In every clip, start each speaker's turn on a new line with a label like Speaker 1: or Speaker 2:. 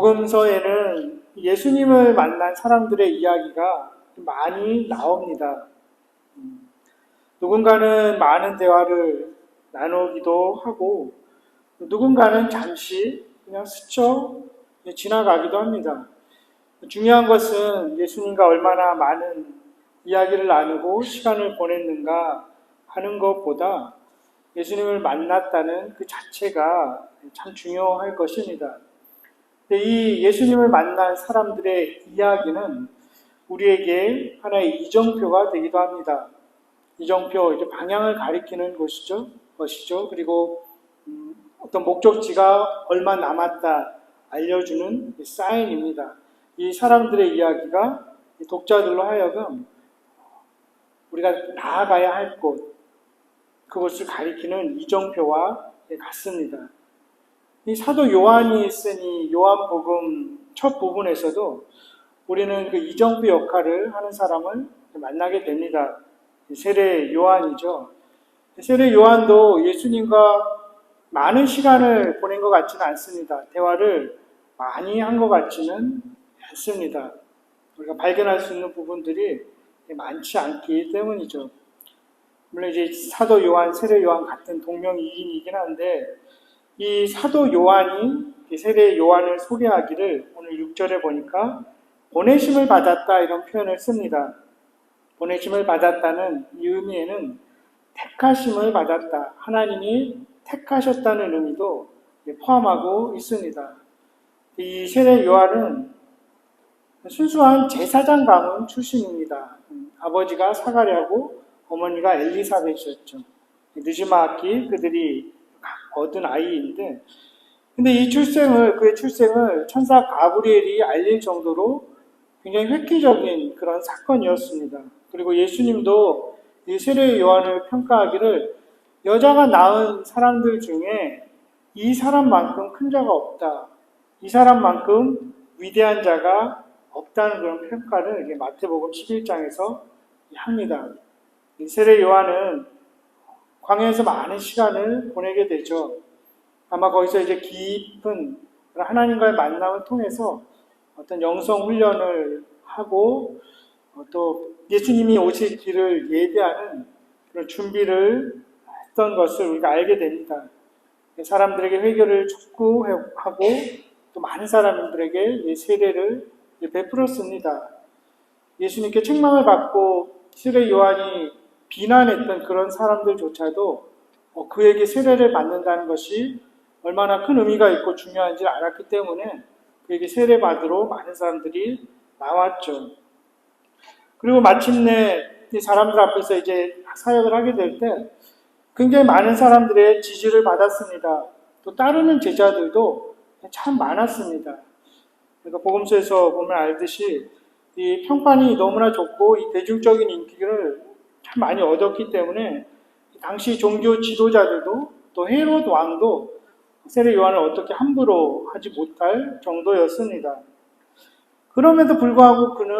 Speaker 1: 복음서에는 예수님을 만난 사람들의 이야기가 많이 나옵니다. 음, 누군가는 많은 대화를 나누기도 하고 누군가는 잠시 그냥 스쳐 지나가기도 합니다. 중요한 것은 예수님과 얼마나 많은 이야기를 나누고 시간을 보냈는가 하는 것보다 예수님을 만났다는 그 자체가 참 중요할 것입니다. 이 예수님을 만난 사람들의 이야기는 우리에게 하나의 이정표가 되기도 합니다. 이정표, 이제 방향을 가리키는 것이죠. 것이죠. 그리고 음, 어떤 목적지가 얼마 남았다 알려주는 사인입니다. 이 사람들의 이야기가 독자들로 하여금 우리가 나아가야 할 곳, 그것을 가리키는 이정표와 같습니다. 이 사도 요한이 쓴이 요한복음 첫 부분에서도 우리는 그 이정표 역할을 하는 사람을 만나게 됩니다. 세례 요한이죠. 세례 요한도 예수님과 많은 시간을 보낸 것 같지는 않습니다. 대화를 많이 한 것 같지는 않습니다. 우리가 발견할 수 있는 부분들이 많지 않기 때문이죠. 물론 이제 사도 요한, 세례 요한 같은 동명이인이긴 한데 이 사도 요한이 세례 요한을 소개하기를 오늘 6절에 보니까 보내심을 받았다 이런 표현을 씁니다. 보내심을 받았다는 이 의미에는 택하심을 받았다. 하나님이 택하셨다는 의미도 포함하고 있습니다. 이 세례 요한은 순수한 제사장 가문 출신입니다. 아버지가 사가랴고 어머니가 엘리사벳이었죠. 느지막이 그들이 얻은 아이인데, 근데 이 출생을 그의 출생을 천사 가브리엘이 알릴 정도로 굉장히 획기적인 그런 사건이었습니다. 그리고 예수님도 이 세례 요한을 평가하기를 여자가 낳은 사람들 중에 이 사람만큼 큰 자가 없다. 이 사람만큼 위대한 자가 없다는 그런 평가를 마태복음 11장에서 합니다. 세례 요한은 광야에서 많은 시간을 보내게 되죠. 아마 거기서 이제 깊은 하나님과의 만남을 통해서 어떤 영성 훈련을 하고 또 예수님이 오실 길을 예비하는 그런 준비를 했던 것을 우리가 알게 됩니다. 사람들에게 회개를 촉구하고 또 많은 사람들에게 세례를 베풀었습니다. 예수님께 책망을 받고 세례 요한이 비난했던 그런 사람들조차도 어, 그에게 세례를 받는다는 것이 얼마나 큰 의미가 있고 중요한지 알았기 때문에 그에게 세례 받으러 많은 사람들이 나왔죠. 그리고 마침내 사람들 앞에서 이제 사역을 하게 될 때 굉장히 많은 사람들의 지지를 받았습니다. 또 따르는 제자들도 참 많았습니다. 그러니까 복음서에서 보면 알듯이 이 평판이 너무나 좋고 이 대중적인 인기를 참 많이 얻었기 때문에 당시 종교 지도자들도 또 헤롯 왕도 세례 요한을 어떻게 함부로 하지 못할 정도였습니다. 그럼에도 불구하고 그는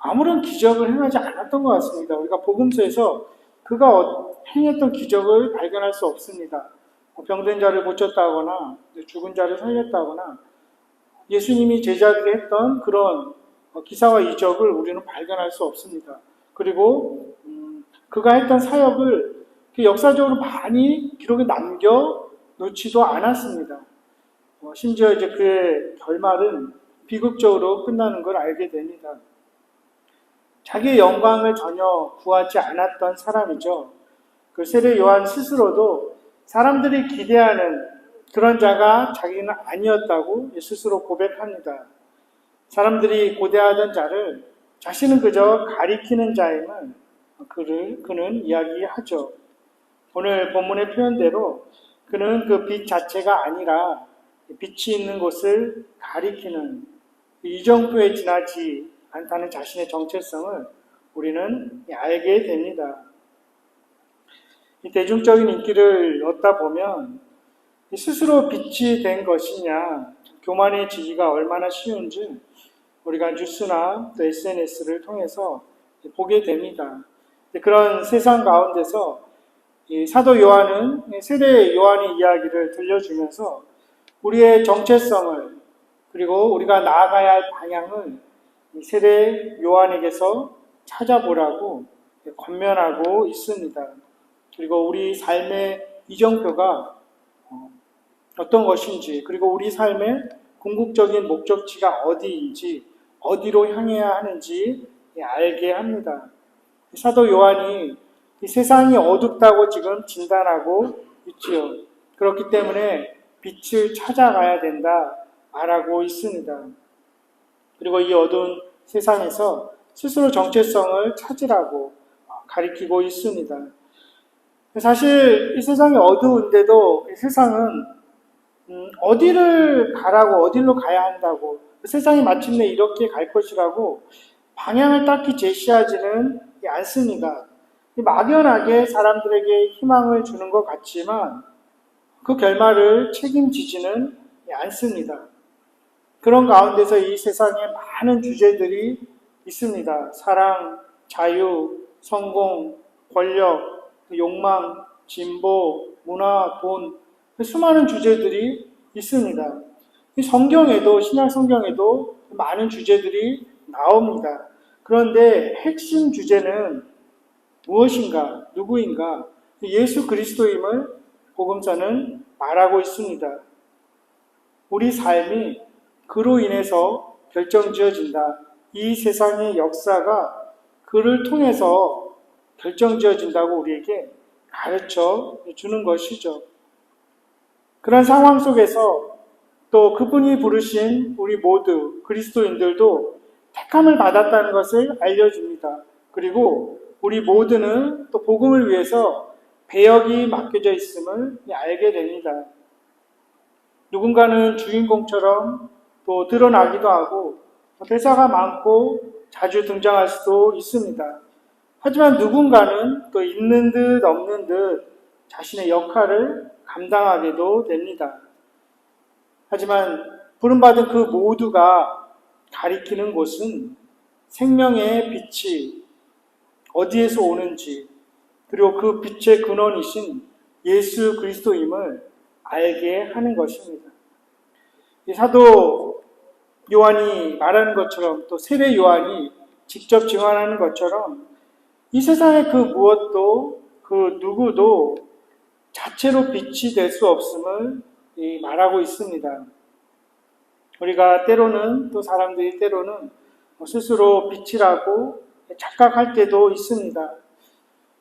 Speaker 1: 아무런 기적을 행하지 않았던 것 같습니다. 우리가 복음서에서 그가 행했던 기적을 발견할 수 없습니다. 뭐 병든 자를 고쳤다거나 죽은 자를 살렸다거나 예수님이 제자들이 했던 그런 기사와 이적을 우리는 발견할 수 없습니다. 그리고 음, 그가 했던 사역을 그 역사적으로 많이 기록에 남겨 놓지도 않았습니다. 어, 심지어 이제 그의 결말은 비극적으로 끝나는 걸 알게 됩니다. 자기의 영광을 전혀 구하지 않았던 사람이죠. 그 세례 요한 스스로도 사람들이 기대하는 그런 자가 자기는 아니었다고 스스로 고백합니다. 사람들이 고대하던 자를 자신은 그저 가리키는 자임을 그를, 그는 이야기하죠. 오늘 본문의 표현대로 그는 그 빛 자체가 아니라 빛이 있는 곳을 가리키는 이정표에 지나지 않다는 자신의 정체성을 우리는 알게 됩니다. 이 대중적인 인기를 얻다 보면 스스로 빛이 된 것이냐, 교만해지기가 얼마나 쉬운지 우리가 뉴스나 또 SNS를 통해서 보게 됩니다. 그런 세상 가운데서 사도 요한은 세례 요한의 이야기를 들려주면서 우리의 정체성을 그리고 우리가 나아가야 할 방향을 이 세례 요한에게서 찾아보라고 권면하고 있습니다. 그리고 우리 삶의 이정표가 어, 어떤 것인지, 그리고 우리 삶의 궁극적인 목적지가 어디인지, 어디로 향해야 하는지 알게 합니다. 사도 요한이 이 세상이 어둡다고 지금 진단하고 있지요. 그렇기 때문에 빛을 찾아가야 된다 말하고 있습니다. 그리고 이 어두운 세상에서 스스로 정체성을 찾으라고 가리키고 있습니다. 사실 이 세상이 어두운데도 이 세상은 음, 어디를 가라고 어디로 가야 한다고 세상이 마침내 이렇게 갈 것이라고 방향을 딱히 제시하지는 않습니다. 막연하게 사람들에게 희망을 주는 것 같지만 그 결말을 책임지지는 않습니다. 그런 가운데서 이 세상에 많은 주제들이 있습니다. 사랑, 자유, 성공, 권력, 욕망, 진보, 문화, 돈, 수많은 주제들이 있습니다. 성경에도, 신약 성경에도 많은 주제들이 나옵니다. 그런데 핵심 주제는 무엇인가, 누구인가, 예수 그리스도임을 복음서는 말하고 있습니다. 우리 삶이 그로 인해서 결정지어진다. 이 세상의 역사가 그를 통해서 결정지어진다고 우리에게 가르쳐 주는 것이죠. 그런 상황 속에서 또 그분이 부르신 우리 모두 그리스도인들도 택함을 받았다는 것을 알려줍니다. 그리고 우리 모두는 또 복음을 위해서 배역이 맡겨져 있음을 알게 됩니다. 누군가는 주인공처럼 또 드러나기도 하고 대사가 많고 자주 등장할 수도 있습니다. 하지만 누군가는 또 있는 듯 없는 듯 자신의 역할을 감당하게도 됩니다. 하지만 부름받은 그 모두가 가리키는 곳은 생명의 빛이 어디에서 오는지 그리고 그 빛의 근원이신 예수 그리스도임을 알게 하는 것입니다. 사도 요한이 말하는 것처럼 또 세례 요한이 직접 증언하는 것처럼 이 세상의 그 무엇도 그 누구도 자체로 빛이 될 수 없음을 말하고 있습니다. 우리가 때로는 또 사람들이 때로는 스스로 빛이라고 착각할 때도 있습니다.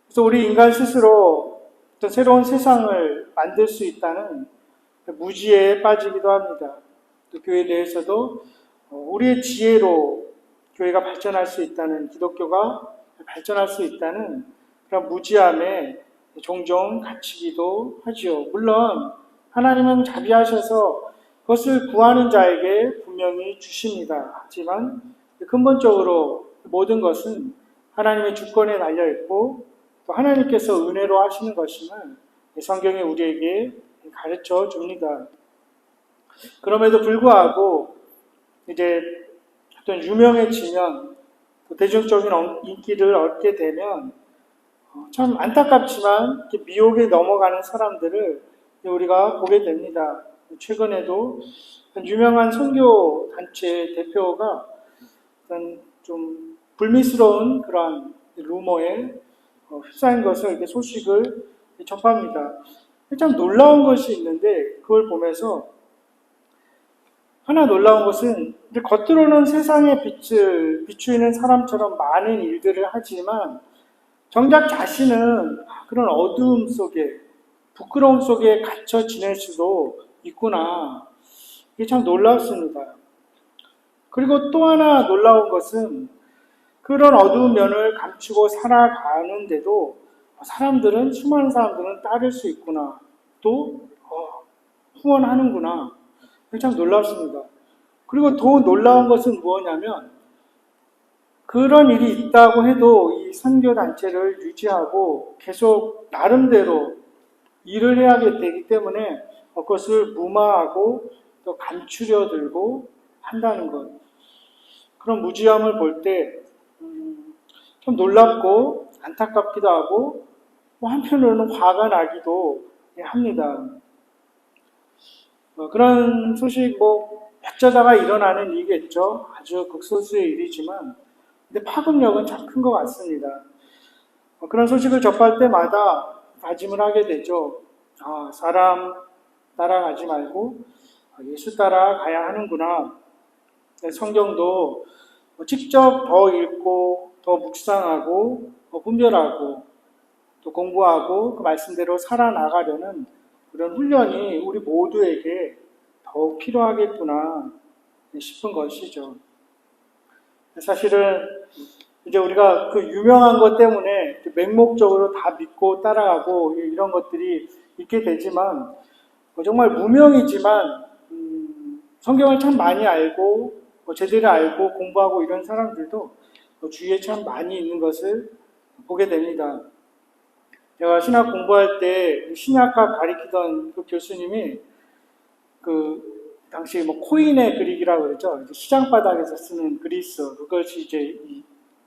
Speaker 1: 그래서 우리 인간 스스로 어떤 새로운 세상을 만들 수 있다는 무지에 빠지기도 합니다. 또 교회 내에서도 우리의 지혜로 교회가 발전할 수 있다는 기독교가 발전할 수 있다는 그런 무지함에 종종 갇히기도 하지요. 물론 하나님은 자비하셔서 그것을 구하는 자에게 분명히 주십니다. 하지만 근본적으로 모든 것은 하나님의 주권에 달려 있고 또 하나님께서 은혜로 하시는 것임을 성경이 우리에게 가르쳐 줍니다. 그럼에도 불구하고 이제 어떤 유명해지면 대중적인 인기를 얻게 되면 어, 참 안타깝지만 미혹에 넘어가는 사람들을 우리가 보게 됩니다. 최근에도 유명한 선교 단체 대표가 좀 불미스러운 그런 루머에 어, 휩싸인 것을 이렇게 소식을 접합니다. 참 놀라운 것이 있는데 그걸 보면서 하나 놀라운 것은 겉으로는 세상의 빛을 비추이는 사람처럼 많은 일들을 하지만 정작 자신은 그런 어두움 속에 부끄러움 속에 갇혀 지낼 수도 있구나. 이게 참 놀랍습니다. 그리고 또 하나 놀라운 것은 그런 어두운 면을 감추고 살아가는데도 사람들은 수많은 사람들은 따를 수 있구나. 또 어, 후원하는구나. 참 놀랍습니다. 그리고 더 놀라운 것은 무엇냐면 그런 일이 있다고 해도 이 선교 단체를 유지하고 계속 나름대로 일을 해야 되기 때문에 그것을 무마하고 또 감추려 들고 한다는 것. 그런 무지함을 볼 때좀 음, 놀랍고 안타깝기도 하고 뭐 한편으로는 화가 나기도 합니다. 어, 그런 소식 뭐몇 어쩌다가 일어나는 일이겠죠. 아주 극소수의 일이지만, 근데 파급력은 참 큰 것 같습니다. 어, 그런 소식을 접할 때마다 다짐을 하게 되죠. 아, 사람 따라가지 말고 아, 예수 따라 가야 하는구나. 네, 성경도 직접 더 읽고 더 묵상하고 더 분별하고 또 공부하고 그 말씀대로 살아나가려는 그런 훈련이 우리 모두에게 더욱 필요하겠구나 싶은 것이죠. 사실은 이제 우리가 그 유명한 것 때문에 맹목적으로 다 믿고 따라가고 이런 것들이 있게 되지만 정말 무명이지만 음, 성경을 참 많이 알고 뭐 제대로 알고 공부하고 이런 사람들도 주위에 참 많이 있는 것을 보게 됩니다. 제가 신학 공부할 때 신약학 가리키던 그 교수님이 그 당시 뭐 코인의 그리기라고 그러죠. 시장 바닥에서 쓰는 그리스 그것이 이제 이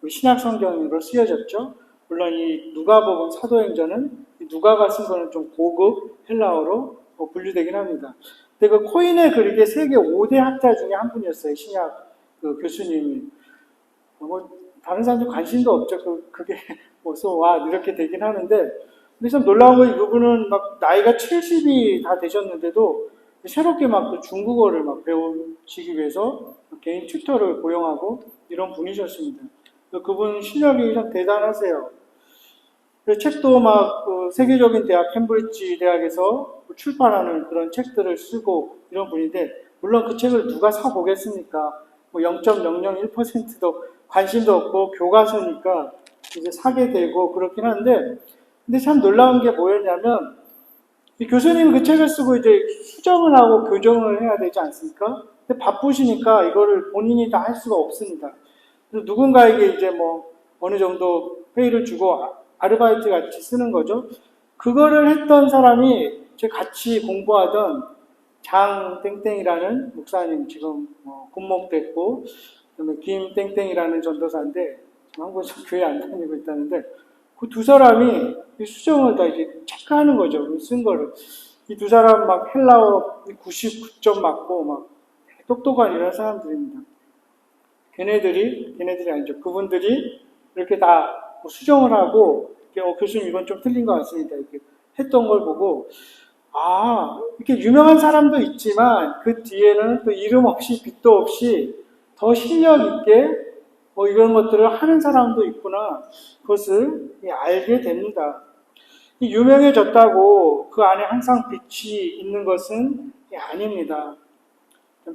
Speaker 1: 신약 성경으로 쓰여졌죠. 물론 이 누가복음 사도행전은 누가가 쓴 거는 좀 고급 헬라어로 뭐 분류되긴 합니다. 근데 그 코인의 그리기 세계 5대 학자 중에 한 분이었어요. 신약 그 교수님이. 뭐 다른 사람들 관심도 없죠. 그, 그게 뭐서 와 이렇게 되긴 하는데 근데 참 놀라운 건 이분은 막 나이가 70이 다 되셨는데도 새롭게 막 중국어를 막 배우시기 위해서 개인 튜터를 고용하고 이런 분이셨습니다. 그분 실력이 참 대단하세요. 책도 막 그 세계적인 대학 캠브리지 대학에서 출판하는 그런 책들을 쓰고 이런 분인데 물론 그 책을 누가 사 보겠습니까? 뭐 0.001%도 관심도 없고 교과서니까 이제 사게 되고 그렇긴 한데 근데 참 놀라운 게 뭐였냐면 이 교수님이 그 책을 쓰고 이제 수정을 하고 교정을 해야 되지 않습니까? 근데 바쁘시니까 이거를 본인이 다 할 수가 없습니다. 그래서 누군가에게 이제 뭐 어느 정도 회의를 주고 아르바이트 같이 쓰는 거죠. 그거를 했던 사람이 제 같이 공부하던 장 땡땡이라는 목사님 지금 뭐 군목됐고 그다음에 김 땡땡이라는 전도사인데 한국에서 교회 안 다니고 있다는데 그 두 사람이 수정을 다 이제 체크하는 거죠. 그쓴 거를. 이 두 사람 막 헬라어 99점 맞고 막 똑똑한 이런 사람들입니다. 걔네들이, 걔네들이 아니죠. 그분들이 이렇게 다뭐 수정을 하고, 어, 교수님 이건 좀 틀린 것 같습니다. 이렇게 했던 걸 보고, 아, 이렇게 유명한 사람도 있지만 그 뒤에는 또 이름 없이 빛도 없이 더 실력 있게 뭐 이런 것들을 하는 사람도 있구나. 그것을 알게 됩니다. 유명해졌다고 그 안에 항상 빛이 있는 것은 아닙니다.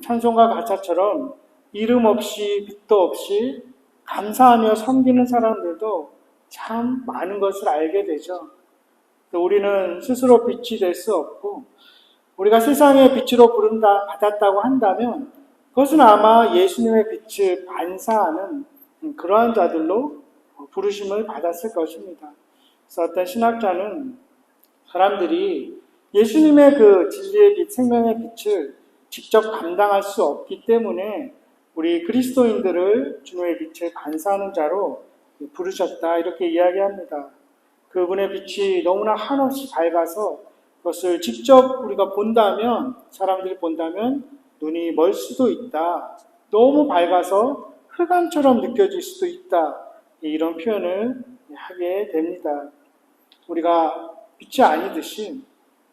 Speaker 1: 찬송가 가사처럼 이름 없이 빛도 없이 감사하며 섬기는 사람들도 참 많은 것을 알게 되죠. 우리는 스스로 빛이 될 수 없고 우리가 세상의 빛으로 부른다 받았다고 한다면 그것은 아마 예수님의 빛을 반사하는 그러한 자들로 부르심을 받았을 것입니다. 그래서 어떤 신학자는 사람들이 예수님의 그 진리의 빛, 생명의 빛을 직접 감당할 수 없기 때문에 우리 그리스도인들을 주님의 빛을 반사하는 자로 부르셨다 이렇게 이야기합니다. 그분의 빛이 너무나 한없이 밝아서 그것을 직접 우리가 본다면 사람들이 본다면 눈이 멀 수도 있다. 너무 밝아서 흑암처럼 느껴질 수도 있다. 이런 표현을 하게 됩니다. 우리가 빛이 아니듯이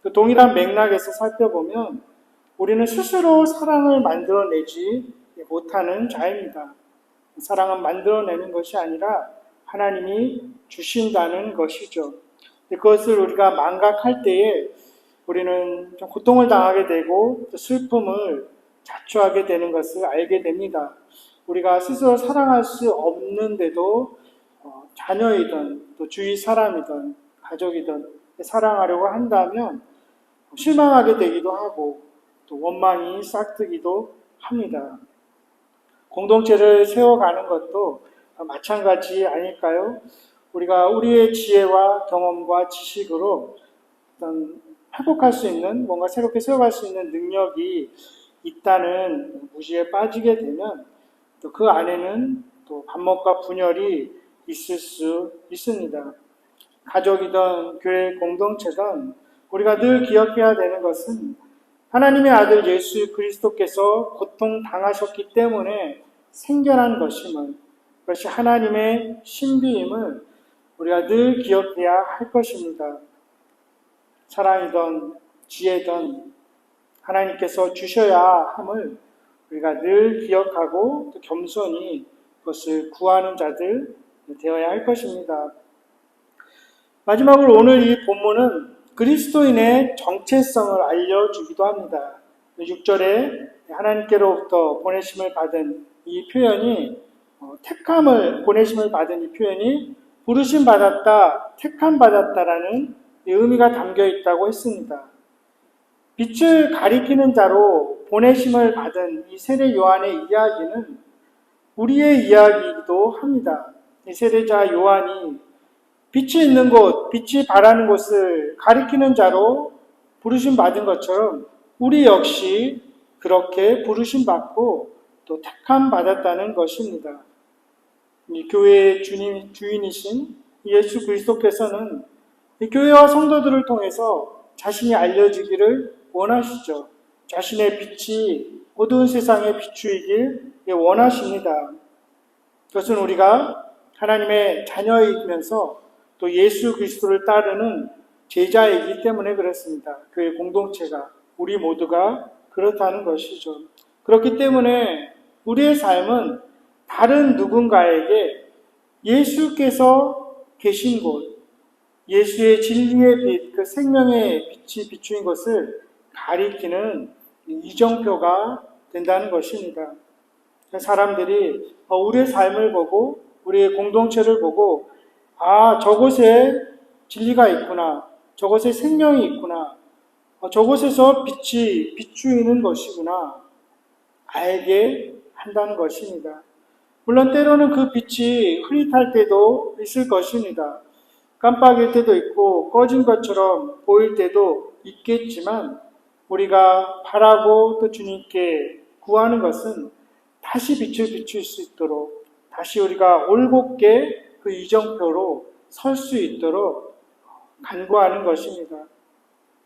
Speaker 1: 그 동일한 맥락에서 살펴보면 우리는 스스로 사랑을 만들어내지 못하는 자입니다. 사랑은 만들어내는 것이 아니라 하나님이 주신다는 것이죠. 그것을 우리가 망각할 때에 우리는 좀 고통을 당하게 되고 슬픔을 자초하게 되는 것을 알게 됩니다. 우리가 스스로 사랑할 수 없는데도 어, 자녀이든 또 주위 사람이든 가족이든 사랑하려고 한다면 실망하게 되기도 하고 또 원망이 싹트기도 합니다. 공동체를 세워가는 것도 마찬가지 아닐까요? 우리가 우리의 지혜와 경험과 지식으로 어떤 회복할 수 있는 뭔가 새롭게 세워갈 수 있는 능력이 있다는 무지에 빠지게 되면 또 그 안에는 또 반목과 분열이 있을 수 있습니다. 가족이든 교회 공동체든 우리가 늘 기억해야 되는 것은 하나님의 아들 예수 그리스도께서 고통 당하셨기 때문에 생겨난 것임을 그것이 하나님의 신비임을 우리가 늘 기억해야 할 것입니다. 사랑이던 지혜던 하나님께서 주셔야 함을 우리가 늘 기억하고 또 겸손히 그것을 구하는 자들 되어야 할 것입니다. 마지막으로 오늘 이 본문은 그리스도인의 정체성을 알려주기도 합니다. 6절에 하나님께로부터 보내심을 받은 이 표현이 어, 택함을 보내심을 받은 이 표현이 부르심 받았다, 택함 받았다라는 의미가 담겨 있다고 했습니다. 빛을 가리키는 자로 보내심을 받은 이 세례 요한의 이야기는 우리의 이야기이기도 합니다. 이 세례자 요한이 빛이 있는 곳, 빛이 바라는 곳을 가리키는 자로 부르심 받은 것처럼 우리 역시 그렇게 부르심 받고 또 택함 받았다는 것입니다. 이 교회의 주님, 주인이신 예수 그리스도께서는 이 교회와 성도들을 통해서 자신이 알려지기를 원하시죠. 자신의 빛이 어두운 세상에 비추이길 원하십니다. 그것은 우리가 하나님의 자녀이면서 또 예수 그리스도를 따르는 제자이기 때문에 그렇습니다. 그의 공동체가 우리 모두가 그렇다는 것이죠. 그렇기 때문에 우리의 삶은 다른 누군가에게 예수께서 계신 곳, 예수의 진리의 빛, 그 생명의 빛이 비추인 것을 가리키는 이정표가 된다는 것입니다. 사람들이 우리의 삶을 보고 우리의 공동체를 보고 아 저곳에 진리가 있구나 저곳에 생명이 있구나 저곳에서 빛이 비추이는 것이구나 알게 한다는 것입니다. 물론 때로는 그 빛이 흐릿할 때도 있을 것입니다. 깜빡일 때도 있고 꺼진 것처럼 보일 때도 있겠지만 우리가 바라고 또 주님께 구하는 것은 다시 빛을 비출 수 있도록 다시 우리가 올곧게 그 이정표로 설 수 있도록 간구하는 것입니다.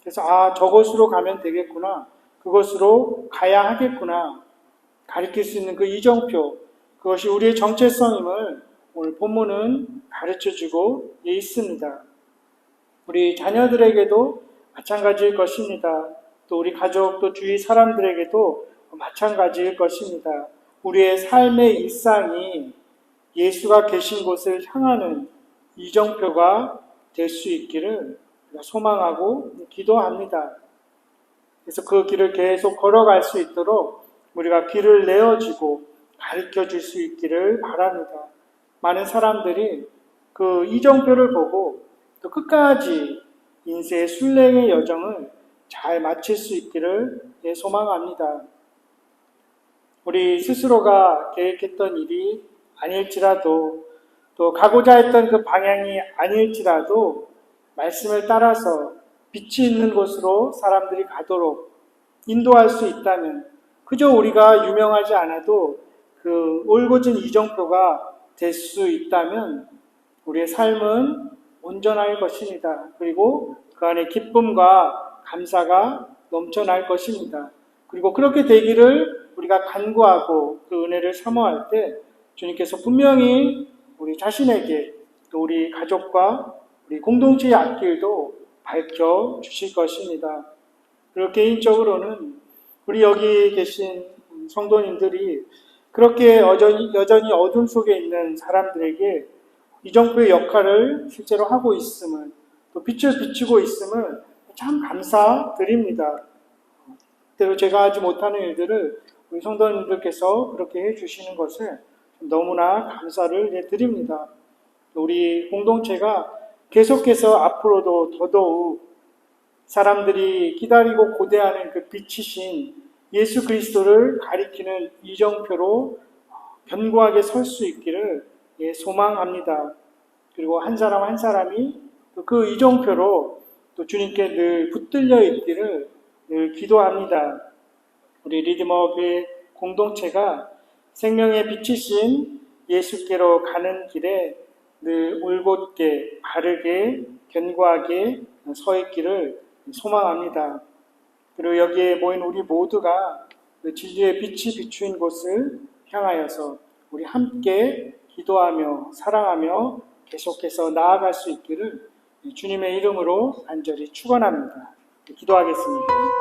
Speaker 1: 그래서 아 저곳으로 가면 되겠구나 그것으로 가야 하겠구나 가리킬 수 있는 그 이정표 그것이 우리의 정체성임을 오늘 본문은 가르쳐 주고 있습니다. 우리 자녀들에게도 마찬가지일 것입니다. 또 우리 가족 또 주위 사람들에게도 마찬가지일 것입니다. 우리의 삶의 일상이 예수가 계신 곳을 향하는 이정표가 될 수 있기를 소망하고 기도합니다. 그래서 그 길을 계속 걸어갈 수 있도록 우리가 길을 내어주고 줄 수 있기를 바랍니다. 많은 사람들이 그 이정표를 보고 또 끝까지 인생의 순례의 여정을 잘 마칠 수 있기를 소망합니다. 우리 스스로가 계획했던 일이 아닐지라도 또 가고자 했던 그 방향이 아닐지라도 말씀을 따라서 빛이 있는 곳으로 사람들이 가도록 인도할 수 있다면 그저 우리가 유명하지 않아도 그 올곧은 이정표가 될 수 있다면 우리의 삶은 온전할 것입니다. 그리고 그 안에 기쁨과 감사가 넘쳐날 것입니다. 그리고 그렇게 되기를 우리가 간구하고 그 은혜를 사모할 때 주님께서 분명히 우리 자신에게 또 우리 가족과 우리 공동체의 앞길도 밝혀 주실 것입니다. 그리고 개인적으로는 우리 여기 계신 성도님들이 그렇게 여전히, 여전히 어둠 속에 있는 사람들에게 이 정도의 역할을 실제로 하고 있음을 또 빛을 비추고 있음을 참 감사드립니다. 때로 제가 하지 못하는 일들을 우리 성도님들께서 그렇게 해주시는 것을 너무나 감사를 드립니다. 우리 공동체가 계속해서 앞으로도 더더욱 사람들이 기다리고 고대하는 그 빛이신 예수 그리스도를 가리키는 이정표로 견고하게 설 수 있기를 예, 소망합니다. 그리고 한 사람 한 사람이 그 이정표로 또 주님께 늘 붙들려 있기를 늘 기도합니다. 우리 리드머 교회 공동체가 생명의 빛이신 예수께로 가는 길에 늘 올곧게 바르게 견고하게 서 있기를 소망합니다. 그리고 여기에 모인 우리 모두가 그 진리의 빛이 비추인 곳을 향하여서 우리 함께 기도하며 사랑하며 계속해서 나아갈 수 있기를 주님의 이름으로 간절히 축원합니다. 기도하겠습니다.